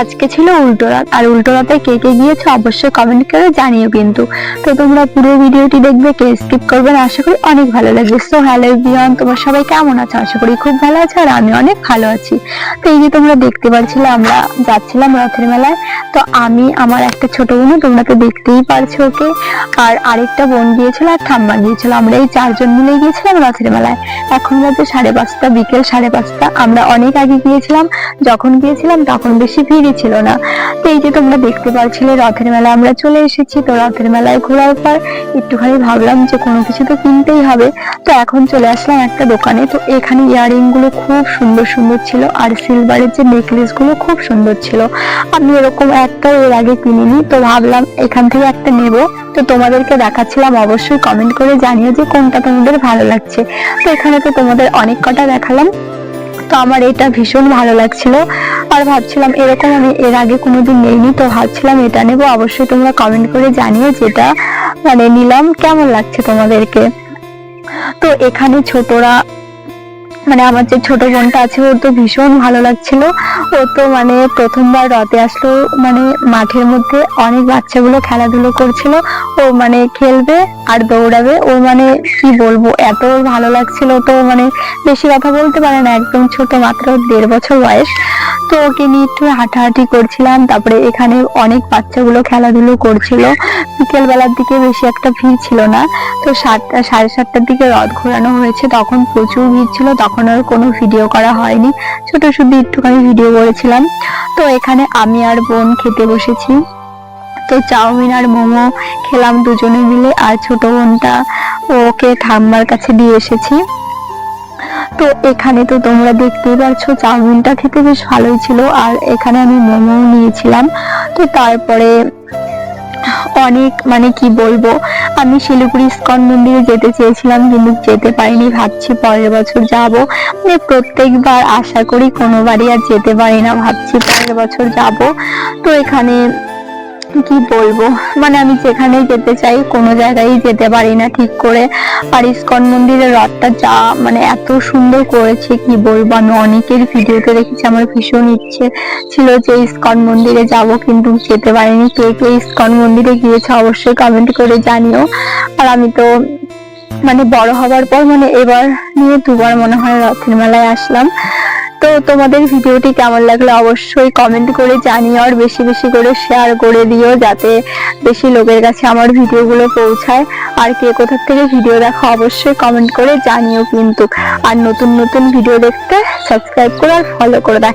আজকে ছিল উল্টো রাত, আর উল্টো রাতে কে কে গিয়েছে অবশ্যই কমেন্ট করে জানিও কিন্তু। তো তোমরা পুরো ভিডিওটি দেখবে, কে স্কিপ করবে না, আশা করি অনেক ভালো লাগবে। সো হ্যালো বিয়ন তোমার সবাই কেমন আছো? আশা করি খুব ভালো আছো, আর আমি অনেক ভালো আছি। তো এই যে তোমরা দেখতে পাচ্ছিলে, আমরা যাচ্ছিলাম রথের মেলায়। তো আমি, আমার একটা ছোট বোনও তোমরা তো দেখতেই পারছ ওকে। আর আরেকটা বোন গিয়েছিল আর ঠাম্মা গিয়েছিল। আমরা এই চারজন মিলে গিয়েছিলাম রথের মেলায়। এখন বাজে সাড়ে পাঁচটা, বিকেল সাড়ে পাঁচটা। আমরা অনেক আগে গিয়েছিলাম। যখন গিয়েছিলাম, তখন বেশি ভিড়ই ছিল না। তো এই যে তোমরা দেখতে পাচ্ছিলে রথের মেলা, আমরা চলে এসেছি তো রথের মেলায় ঘোরার পর একটুখানি ভাবলাম যে কোনো কিছু তো কিনতেই হবে। তো এখন চলে আসলাম একটা দোকানে। তো এখানে ইয়ারিংগুলো খুব সুন্দর সুন্দর ছিল আর সিলভারের যে নেকলেসগুলো খুব সুন্দর ছিল। আমি এরকম একটা এর আগে কিনিনি, তো ভাবলাম এখান থেকে একটা নেব। তো তোমাদেরকে দেখাচ্ছিলাম, অবশ্যই কমেন্ট করে জানিও যে কোনটা তোমাদের ভালো লাগছে। তো এখানে তো তোমাদের অনেক কটা দেখালাম। তো আমার এটা ভীষণ ভালো লাগছিল। আর ভাবছিলাম, এরকম আমি এর আগে কোনোদিন নেইনি, তো ভাবছিলাম এটা নেব। অবশ্যই তোমরা কমেন্ট করে জানিও যেটা মানে নিলাম। কেমন লাগছে তোমাদেরকে? তো এখানে ছোটরা মানে আমার যে ছোট বোনটা আছে, ওর তো ভীষণ ভালো লাগছিল। ও তো মানে প্রথমবার রথে আসলো মানে মাঠের মধ্যে অনেক বাচ্চাগুলো খেলাধুলো করছিল। ও মানে খেলবে আর দৌড়াবে। ও মানে কি বলব, এত ভালো লাগছিল তো মানে বেশি কথা বলতে পারে না, একদম ছোট মাত্র দেড় বছর বয়স। তো ওকে নিয়ে একটু হাঁটাহাঁটি করছিলাম, তারপরে এখানে অনেক বাচ্চাগুলো খেলাধুলো করছিল। বিকেল বেলার দিকে বেশি একটা ভিড় ছিল না। তো সাতটা, সাড়ে সাতটার দিকে রথ ঘোরানো হয়েছে। তখন প্রচুর ভিড় ছিল, তখন আর কোনো ভিডিও করা হয়নি। ছোট শুধু একটুখানি ভিডিও করেছিলাম। তো এখানে আমি আর বোন খেতে বসেছি। তো চাউমিন আর মোমো খেলাম দুজনে মিলে, আর ছোট বোনটা ওকে ঠাম্মার কাছে দিয়ে এসেছি। তো এখানে তো তোমরা দেখতেই পাচ্ছ চাউমিনটা খেতে বেশ ভালোই ছিল, আর এখানে আমি মোমো নিয়েছিলাম। তো তারপরে অনেক মানে কি বলব, আমি শিলিগুড়ি ইস্কন মন্দিরে যেতে চেয়েছিলাম, কিন্তু যেতে পারিনি, ভাবছি পরের বছর যাব। মানে প্রত্যেকবার আশা করি কোনোবারই আর যেতে পারি না, ভাবছি পরের বছর যাব। তো এখানে কি বলব? মানে আমি যেখানে যেতে চাই, কোনো জায়গায় যেতে পারি না ঠিক করে। আর ইস্কন মন্দিরের রথটা যা মানে এত সুন্দর করেছে, কি বলব? আমি অনেকের ভিডিওতে দেখেছি, আমার ভীষণ ইচ্ছে ছিল যে ইস্কন মন্দিরে যাব, কিন্তু যেতে পারিনি। কে কে ইস্কন মন্দিরে গিয়েছে অবশ্যই কমেন্ট করে জানিও। আর আমি তো মানে বড় হবার পর মানে এবার নিয়ে দুবার মনে হয় রথের মেলায় আসলাম। তো তোমাদের ভিডিওটি কেমন লাগল অবশ্যই কমেন্ট করে জানিও আর বেশি বেশি করে শেয়ার করে দিও যাতে বেশি লোকের কাছে আমার ভিডিওগুলো পৌঁছায়। আর কে কোথা থেকে ভিডিও দেখো অবশ্যই কমেন্ট করে জানিও কিন্তু। আর নতুন নতুন ভিডিও দেখতে সাবস্ক্রাইব করে আর ফলো করে দেখ